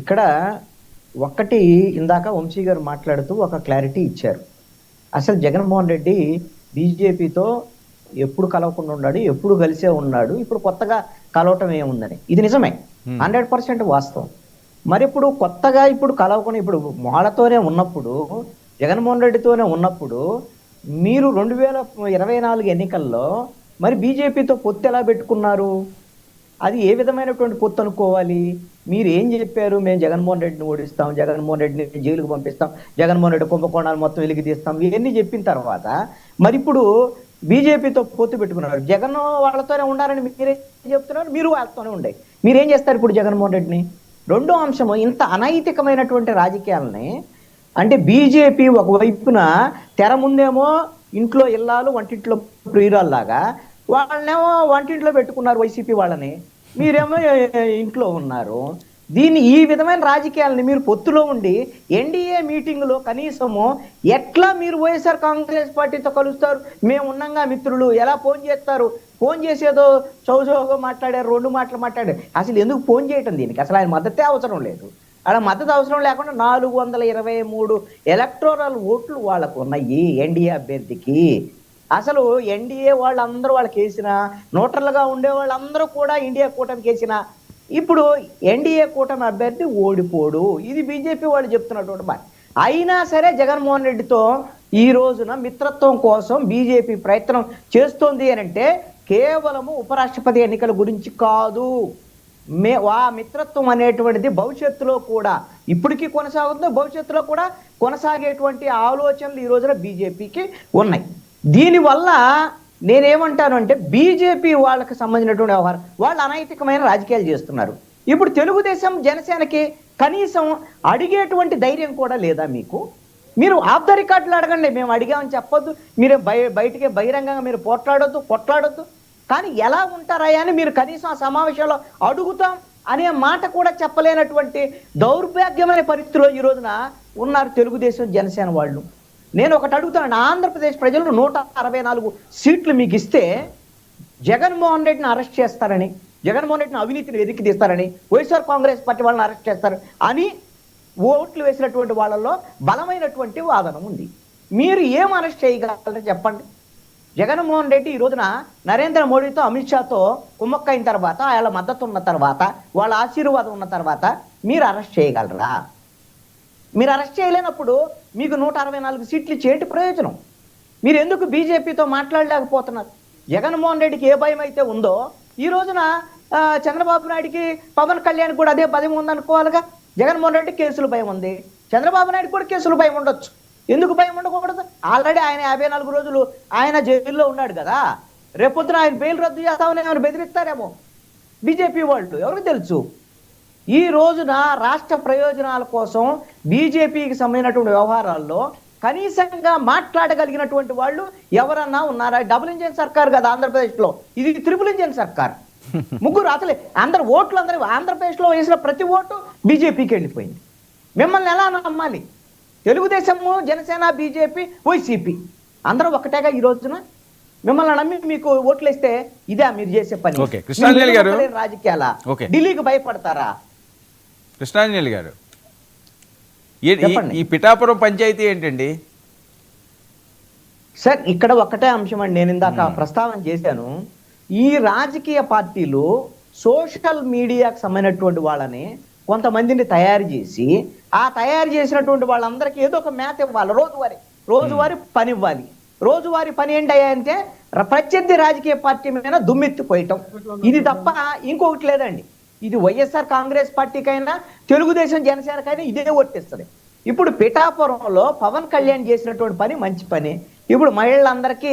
ఇక్కడ ఒక్కటి ఇందాక వంశీ గారు మాట్లాడుతూ ఒక క్లారిటీ ఇచ్చారు. అసలు జగన్మోహన్ రెడ్డి బీజేపీతో ఎప్పుడు కలవకుండా ఉన్నాడు ఎప్పుడు కలిసే ఉన్నాడు ఇప్పుడు కొత్తగా కలవటం ఏముందని. ఇది నిజమే. హండ్రెడ్ పర్సెంట్ వాస్తవం. మరి ఇప్పుడు కొత్తగా ఇప్పుడు కలవకుండా ఇప్పుడు వాళ్ళతోనే ఉన్నప్పుడు జగన్మోహన్ రెడ్డితోనే ఉన్నప్పుడు మీరు రెండు వేల ఇరవై నాలుగు ఎన్నికల్లో మరి బీజేపీతో పొత్తు ఎలా పెట్టుకున్నారు? అది ఏ విధమైనటువంటి పొత్తు అనుకోవాలి? మీరు ఏం చెప్పారు? మేము జగన్మోహన్ రెడ్డిని ఓడిస్తాం జగన్మోహన్ రెడ్డిని జైలుకు పంపిస్తాం జగన్మోహన్ రెడ్డి కుంభకోణాలు మొత్తం వెలికి తీస్తాం ఇవన్నీ చెప్పిన తర్వాత మరి ఇప్పుడు బీజేపీతో పొత్తు పెట్టుకున్నారు. జగన్ వాళ్ళతోనే ఉండాలని మీరే చెప్తున్నారు మీరు వాళ్ళతోనే ఉండే. మీరేం చేస్తారు ఇప్పుడు జగన్మోహన్ రెడ్డిని? రెండో అంశము ఇంత అనైతికమైనటువంటి రాజకీయాలని అంటే బీజేపీ ఒకవైపున తెర ముందేమో ఇంట్లో ఇల్లాలు వంటింట్లో ప్రియురాల్లాగా వాళ్ళనేమో వంటింట్లో పెట్టుకున్నారు వైసీపీ వాళ్ళని. మీరేమో ఇంట్లో ఉన్నారు. దీన్ని ఈ విధమైన రాజకీయాలని మీరు పొత్తులో ఉండి ఎన్డీఏ మీటింగ్లో కనీసము ఎట్లా మీరు వైఎస్ఆర్ కాంగ్రెస్ పార్టీతో కలుస్తారు? మేము ఉన్నాగా మిత్రులు ఎలా ఫోన్ చేస్తారు? ఫోన్ చేసేదో చౌచౌగా మాట్లాడారు రెండు మాటలు మాట్లాడారు. అసలు ఎందుకు ఫోన్ చేయటం దీనికి? అసలు ఆయన మద్దతే అవసరం లేదు. అలా మద్దతు అవసరం లేకుండా నాలుగు వందల ఇరవై మూడు ఎలక్టోరల్ ఓట్లు వాళ్ళకు ఉన్నాయి ఎన్డీఏ అభ్యర్థికి. అసలు ఎన్డీఏ వాళ్ళందరూ వాళ్ళకి వేసిన న్యూట్రల్గా ఉండే వాళ్ళందరూ కూడా ఇండియా కూటమికి వేసిన ఇప్పుడు ఎన్డీఏ కూటమి అభ్యర్థి ఓడిపోడు. ఇది బీజేపీ వాళ్ళు చెప్తున్నటువంటి మాట. అయినా సరే జగన్మోహన్ రెడ్డితో ఈ రోజున మిత్రత్వం కోసం బీజేపీ ప్రయత్నం చేస్తోంది అని అంటే కేవలము ఉపరాష్ట్రపతి ఎన్నికల గురించి కాదు. మే ఆ మిత్రత్వం అనేటువంటిది భవిష్యత్తులో కూడా ఇప్పటికీ కొనసాగుతుందో భవిష్యత్తులో కూడా కొనసాగేటువంటి ఆలోచనలు ఈ రోజున బీజేపీకి ఉన్నాయి. దీనివల్ల నేనేమంటాను అంటే బీజేపీ వాళ్ళకి సంబంధించినటువంటి వ్యవహారం. వాళ్ళు అనైతికమైన రాజకీయాలు చేస్తున్నారు. ఇప్పుడు తెలుగుదేశం జనసేనకి కనీసం అడిగేటువంటి ధైర్యం కూడా లేదా మీకు? మీరు ఆఫ్ ద రికార్డులు అడగండి మేము అడిగామని చెప్పొద్దు. మీరు బయ బయటికి బహిరంగంగా మీరు పోట్లాడొద్దు కొట్లాడొద్దు. కానీ ఎలా ఉంటారయ్యా అని మీరు కనీసం ఆ సమావేశంలో అడుగుతాం అనే మాట కూడా చెప్పలేనటువంటి దౌర్భాగ్యమైన పరిస్థితిలో ఈ రోజున ఉన్నారు తెలుగుదేశం జనసేన వాళ్ళు. నేను ఒకటి అడుగుతాను ఆంధ్రప్రదేశ్ ప్రజలు నూట అరవై నాలుగు సీట్లు మీకు ఇస్తే జగన్మోహన్ రెడ్డిని అరెస్ట్ చేస్తారని జగన్మోహన్ రెడ్డిని అవినీతిని వెతికి తీస్తారని Y S R Congress party వాళ్ళని అరెస్ట్ చేస్తారు అని ఓట్లు వేసినటువంటి వాళ్ళల్లో బలమైనటువంటి వాదన ఉంది. మీరు ఏం అరెస్ట్ చేయగలరో చెప్పండి. జగన్మోహన్ రెడ్డి ఈ రోజున నరేంద్ర మోడీతో అమిత్ షాతో కుమ్మక్కైన తర్వాత వాళ్ళ మద్దతు ఉన్న తర్వాత వాళ్ళ ఆశీర్వాదం ఉన్న తర్వాత మీరు అరెస్ట్ చేయగలరా? మీరు అరెస్ట్ చేయలేనప్పుడు మీకు నూట అరవై నాలుగు సీట్లు చేటి ప్రయోజనం. మీరు ఎందుకు బీజేపీతో మాట్లాడలేకపోతున్నారు? జగన్మోహన్ రెడ్డికి ఏ భయం అయితే ఉందో ఈ రోజున ఆ, చంద్రబాబు నాయుడికి పవన్ కళ్యాణ్ కూడా అదే భయం ఉందనుకోవాలిగా? జగన్మోహన్ రెడ్డి కేసులు భయం ఉంది. చంద్రబాబు నాయుడు కూడా కేసులు భయం ఉండొచ్చు. ఎందుకు భయం ఉండకూడదు? ఆల్రెడీ ఆయన యాభై నాలుగు రోజులు ఆయన జైల్లో ఉన్నాడు కదా. రేపొద్దున ఆయన బెయిల్ రద్దు చేస్తామని ఏమైనా బెదిరిస్తారేమో? బీజేపీ వాళ్ళు ఎవరికి తెలుసు? ఈ రోజున రాష్ట్ర ప్రయోజనాల కోసం బీజేపీకి సంబంధించినటువంటి వ్యవహారాల్లో కనీసంగా మాట్లాడగలిగినటువంటి వాళ్ళు ఎవరన్నా ఉన్నారా? డబుల్ ఇంజిన్ సర్కార్ కదా ఆంధ్రప్రదేశ్లో. ఇది త్రిపుల్ ఇంజిన్ సర్కార్. ముగ్గురు అసలే అందరు ఓట్లు అందరూ ఆంధ్రప్రదేశ్లో వేసిన ప్రతి ఓటు బీజేపీకి వెళ్ళిపోయింది. మిమ్మల్ని ఎలా నమ్మాలి? తెలుగుదేశము జనసేన బీజేపీ వైసీపీ అందరూ ఒకటేగా ఈ రోజున? మిమ్మల్ని నమ్మి మీకు ఓట్లు వేస్తే ఇదే మీరు చేసే పని. రాజకీయాల. ఢిల్లీకి భయపడతారా? కృష్ణాంజలి గారు. ఈ- ఈ- చెప్పండి. ఈ పిఠాపురం పంచాయతీ ఏంటండి? సార్ ఇక్కడ ఒక్కటే అంశం అండి నేను ఇందాక ప్రస్తావన చేశాను. ఈ రాజకీయ పార్టీలు సోషల్ మీడియాకు సంబంధించినటువంటి వాళ్ళని కొంతమందిని తయారు చేసి ఆ తయారు చేసినటువంటి వాళ్ళందరికీ ఏదో ఒక మ్యాథ్ ఇవ్వాలి. రోజువారీ రోజువారీ పని ఇవ్వాలి. రోజువారీ పని ఏంటయ్యా అంటే ప్రత్యర్థి రాజకీయ పార్టీ మీద దుమ్మెత్తిపోయటం. ఇది తప్ప ఇంకొకటి లేదండి. ఇది వైఎస్ఆర్ కాంగ్రెస్ పార్టీకైనా తెలుగుదేశం జనసేనకైనా ఇదే వర్తిస్తుంది ఇప్పుడు పిఠాపురంలో పవన్ కళ్యాణ్ చేసినటువంటి పని మంచి పని. ఇప్పుడు మహిళలందరికీ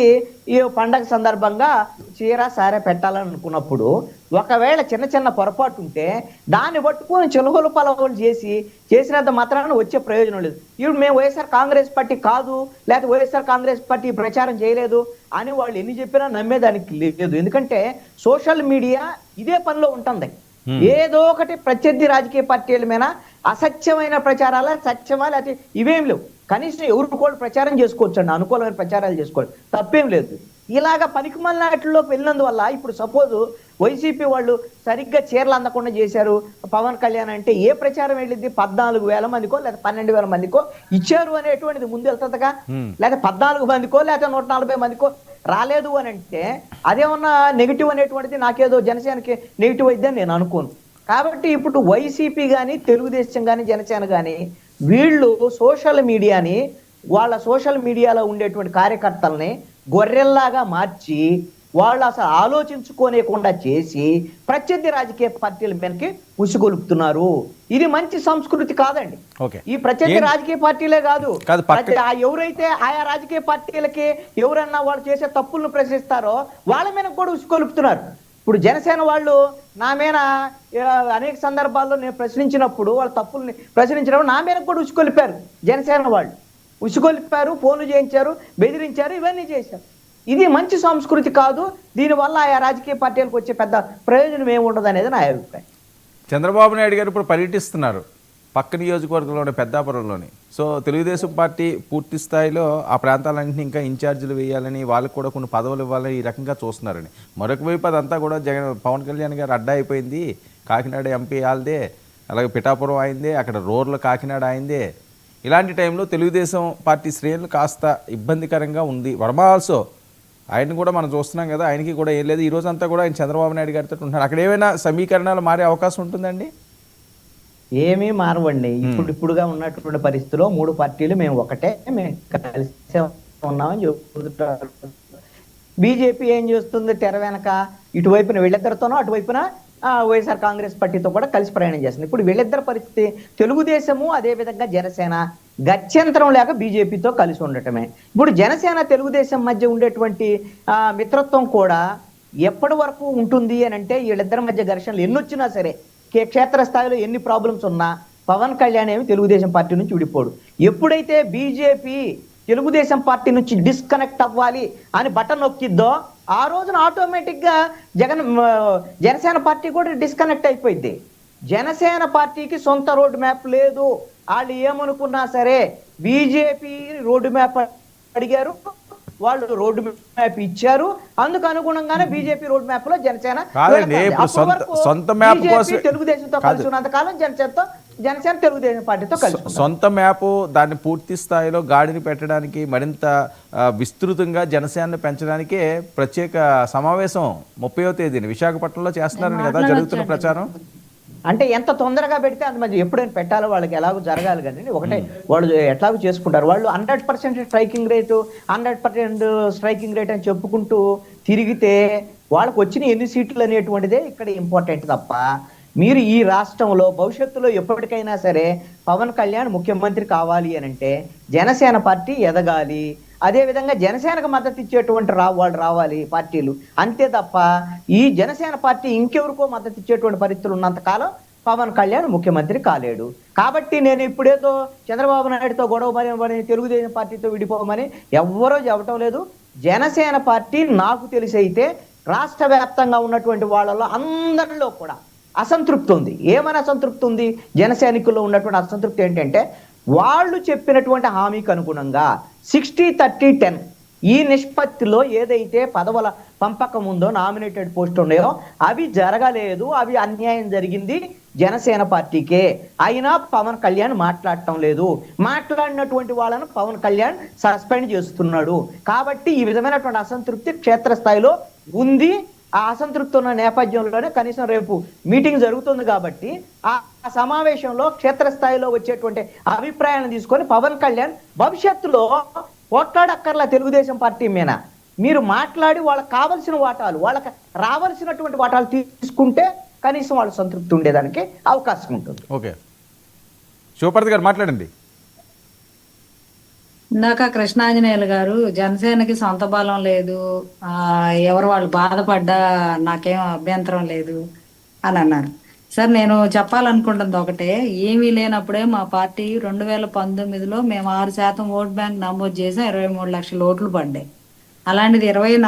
ఈ పండగ సందర్భంగా చీర సారే పెట్టాలని అనుకున్నప్పుడు ఒకవేళ చిన్న చిన్న పొరపాటు ఉంటే దాన్ని పట్టుకొని చిలుగులు పలవలు చేసి చేసినంత మాత్రాన వచ్చే ప్రయోజనం లేదు. ఇప్పుడు మేము వైఎస్ఆర్ కాంగ్రెస్ పార్టీ కాదు లేకపోతే వైఎస్ఆర్ కాంగ్రెస్ పార్టీ ప్రచారం చేయలేదు అని వాళ్ళు ఎన్ని చెప్పినా నమ్మేదానికి లేదు. ఎందుకంటే సోషల్ మీడియా ఇదే పనిలో ఉంటుంది. ఏదో ఒకటి ప్రత్యర్థి రాజకీయ పార్టీల మీద అసత్యమైన ప్రచారాల సత్యమా లేకపోతే ఇవేం లేవు. కనీసం ఎవరు కూడా ప్రచారం చేసుకోవచ్చు అండి అనుకూలమైన ప్రచారాలు చేసుకోవాలి తప్పేం లేదు. ఇలాగ పనికి మళ్ళాటిలోకి వెళ్ళినందువల్ల ఇప్పుడు సపోజ్ వైసీపీ వాళ్ళు సరిగ్గా చీరలు అందకుండా చేశారు పవన్ కళ్యాణ్ అంటే ఏ ప్రచారం వెళ్ళింది పద్నాలుగు వేల మందికో లేదా పన్నెండు వేల మందికో ఇచ్చారు అనేటువంటిది ముందు వెళ్తుందిగా. Hmm. లేదా పద్నాలుగు మందికో లేదా నూట నలభై మందికో. రాలేదు అని అంటే అదేమన్నా నెగిటివ్ అనేటువంటిది నాకేదో జనసేనకి నెగిటివ్ అయితే నేను అనుకోను. కాబట్టి ఇప్పుడు వైసీపీ కానీ తెలుగుదేశం కానీ జనసేన కానీ వీళ్ళు సోషల్ మీడియాని వాళ్ళ సోషల్ మీడియాలో ఉండేటువంటి కార్యకర్తల్ని గొర్రెల్లాగా మార్చి వాళ్ళు అసలు ఆలోచించుకోనేకుండా చేసి ప్రత్యర్థి రాజకీయ పార్టీల మీదకి ఉసుగొలుపుతున్నారు. ఇది మంచి సంస్కృతి కాదండి. ఈ ప్రత్యర్థి రాజకీయ పార్టీలే కాదు. ఎవరైతే ఆయా రాజకీయ పార్టీలకి ఎవరన్నా వాళ్ళు చేసే తప్పులను ప్రశ్నిస్తారో వాళ్ళ మీద కూడా ఉసుకొలుపుతున్నారు ఇప్పుడు జనసేన వాళ్ళు నా మీద అనేక సందర్భాల్లో నేను ప్రశ్నించినప్పుడు వాళ్ళ తప్పుల్ని ప్రశ్నించినప్పుడు నా మీద కూడా ఉసుకొలిపారు జనసేన వాళ్ళు. ఉసుకొలిపారు ఫోన్లు చేయించారు బెదిరించారు ఇవన్నీ చేశారు. ఇది మంచి సంస్కృతి కాదు. దీనివల్ల ఆయా రాజకీయ పార్టీలకు వచ్చే పెద్ద ప్రయోజనం ఏముండదు అనేది నా అభిప్రాయం. చంద్రబాబు నాయుడు గారు ఇప్పుడు పర్యటిస్తున్నారు. పక్క నియోజకవర్గంలోని పెద్దాపురంలోని. సో తెలుగుదేశం పార్టీ పూర్తి స్థాయిలో ఆ ప్రాంతాలన్నింటినీ ఇంకా ఇన్ఛార్జీలు వేయాలని వాళ్ళకి కూడా కొన్ని పదవులు ఇవ్వాలని ఈ రకంగా చూస్తున్నారని. మరొక వైపు అదంతా కూడా జగన్ పవన్ కళ్యాణ్ గారు అడ్డా అయిపోయింది. కాకినాడ ఎంపీ ఆల్దే అలాగే పిఠాపురం అయిందే అక్కడ రోర్లు కాకినాడ అయిందే ఇలాంటి టైంలో తెలుగుదేశం పార్టీ శ్రేణులు కాస్త ఇబ్బందికరంగా ఉంది. వర్మ ఆల్సో ఆయన్ని కూడా మనం చూస్తున్నాం కదా ఆయనకి కూడా ఏం లేదు. ఈ రోజంతా కూడా ఆయన చంద్రబాబు నాయుడు గారితో ఉంటున్నారు అక్కడ ఏమైనా సమీకరణాలు మారే అవకాశం ఉంటుందండి? ఏమీ మారవండి. ఇప్పుడు ఇప్పుడుగా ఉన్నటువంటి పరిస్థితిలో మూడు పార్టీలు మేము ఒకటే మేము కలిసే ఉన్నామని చెబుతుంటారు. బీజేపీ ఏం చేస్తుంది తెర వెనక? ఇటువైపున వీళ్ళిద్దరితోనో అటువైపున వైఎస్ఆర్ కాంగ్రెస్ పార్టీతో కూడా కలిసి ప్రయాణం చేస్తుంది. ఇప్పుడు వీళ్ళిద్దరి పరిస్థితి తెలుగుదేశము అదే విధంగా జనసేన గత్యంతరం లేక బీజేపీతో కలిసి ఉండటమే. ఇప్పుడు జనసేన తెలుగుదేశం మధ్య ఉండేటువంటి మిత్రత్వం కూడా ఎప్పటి వరకు ఉంటుంది అని అంటే వీళ్ళిద్దరి మధ్య ఘర్షణలు ఎన్ని వచ్చినా సరే కే- క్షేత్రస్థాయిలో ఎన్ని ప్రాబ్లమ్స్ ఉన్నా పవన్ కళ్యాణ్ ఏమి తెలుగుదేశం పార్టీ నుంచి విడిపోడు. ఎప్పుడైతే బీజేపీ తెలుగుదేశం పార్టీ నుంచి డిస్కనెక్ట్ అవ్వాలి అని బటన్ నొక్కిద్దో ఆ రోజున ఆటోమేటిక్గా జగన్ జనసేన పార్టీ కూడా డిస్కనెక్ట్ అయిపోయింది జనసేన పార్టీకి సొంత రోడ్ మ్యాప్ లేదు. వాళ్ళు ఏమనుకున్నా సరే బీజేపీ రోడ్డు మ్యాప్ అడిగారు వాళ్ళు రోడ్డు మ్యాప్ ఇచ్చారు అందుకు అనుగుణంగానే బీజేపీ రోడ్ మ్యాప్లో జనసేన సొంత- మ్యాప్ కోసం- తెలుగుదేశంతో. కలిసి ఉన్నంత కాలం జనసేనతో జనసేన తెలుగుదేశం పార్టీతో కలిసి. సొంత మ్యాప్ దాన్ని పూర్తి స్థాయిలో గాడిని పెట్టడానికి మరింత విస్తృతంగా జనసేనను పెంచడానికే ప్రత్యేక సమావేశం ముప్పయో తేదీని విశాఖపట్నంలో చేస్తున్నారని కదా జరుగుతున్న ప్రచారం అంటే ఎంత తొందరగా పెడితే అంత మంచి ఎప్పుడైనా పెట్టాలో వాళ్ళకి ఎలాగో జరగాలి కానీ ఒకటే వాళ్ళు ఎట్లాగో చేసుకుంటారు. వాళ్ళు hundred percent striking rate hundred percent striking rate అని చెప్పుకుంటూ తిరిగితే వాళ్ళకి వచ్చిన ఎన్ని సీట్లు అనేటువంటిదే ఇక్కడ ఇంపార్టెంట్ తప్ప మీరు ఈ రాష్ట్రంలో భవిష్యత్తులో ఎప్పటికైనా సరే పవన్ కళ్యాణ్ ముఖ్యమంత్రి కావాలి అని అంటే జనసేన పార్టీ ఎదగాలి. అదే విధంగా జనసేనకు మద్దతు ఇచ్చేటువంటి రా వాళ్ళు రావాలి పార్టీలు. అంతే తప్ప ఈ జనసేన పార్టీ ఇంకెవరికో మద్దతు ఇచ్చేటువంటి పరిస్థితులు ఉన్నంతకాలం పవన్ కళ్యాణ్ ముఖ్యమంత్రి కాలేడు. కాబట్టి నేను ఇప్పుడేదో చంద్రబాబు నాయుడుతో గొడవ పని తెలుగుదేశం పార్టీతో విడిపోమని ఎవ్వరూ చెప్పటం లేదు. జనసేన పార్టీ నాకు తెలిసి అయితే రాష్ట్ర వ్యాప్తంగా ఉన్నటువంటి వాళ్ళలో అందరిలో కూడా అసంతృప్తి ఉంది. ఏమని అసంతృప్తి ఉంది? జనసైనికుల్లో ఉన్నటువంటి అసంతృప్తి ఏంటంటే వాళ్ళు చెప్పినటువంటి హామీకి అనుగుణంగా సిక్స్టీ థర్టీ టెన్ ఈ నిష్పత్తిలో ఏదైతే పదవుల పంపకం ఉందో నామినేటెడ్ పోస్ట్ ఉన్నాయో అవి జరగలేదు అవి అన్యాయం జరిగింది జనసేన పార్టీకే. అయినా పవన్ కళ్యాణ్ మాట్లాడటం లేదు. మాట్లాడినటువంటి వాళ్ళను పవన్ కళ్యాణ్ సస్పెండ్ చేస్తున్నాడు. కాబట్టి ఈ విధమైనటువంటి అసంతృప్తి క్షేత్రస్థాయిలో ఉంది. ఆ అసంతృప్తి ఉన్న నేపథ్యంలోనే కనీసం రేపు మీటింగ్ జరుగుతుంది కాబట్టి ఆ సమావేశంలో క్షేత్రస్థాయిలో వచ్చేటువంటి అభిప్రాయాన్ని తీసుకొని పవన్ కళ్యాణ్ భవిష్యత్తులో పోట్లాడక్కర్లా తెలుగుదేశం పార్టీ మీద. మీరు మాట్లాడి వాళ్ళకి కావలసిన వాటాలు వాళ్ళకి రావాల్సినటువంటి వాటాలు తీసుకుంటే కనీసం వాళ్ళు సంతృప్తి ఉండేదానికి అవకాశం ఉంటుంది. ఓకే. శివపార్తి గారు మాట్లాడండి. ఇందాక కృష్ణాంజనేయులు గారు జనసేనకి సొంత బలం లేదు ఆ ఎవరు వాళ్ళు బాధపడ్డా నాకేం అభ్యంతరం లేదు అని అన్నారు. సార్ నేను చెప్పాలనుకుంటుంది ఒకటే ఏమీ లేనప్పుడే మా పార్టీ రెండు వేల పంతొమ్మిదిలో మేము ఆరు శాతం ఓట్ బ్యాంక్ నమోదు చేసాం ఇరవై మూడు లక్షల ఓట్లు పడ్డాయి. అలాంటిది ఇరవై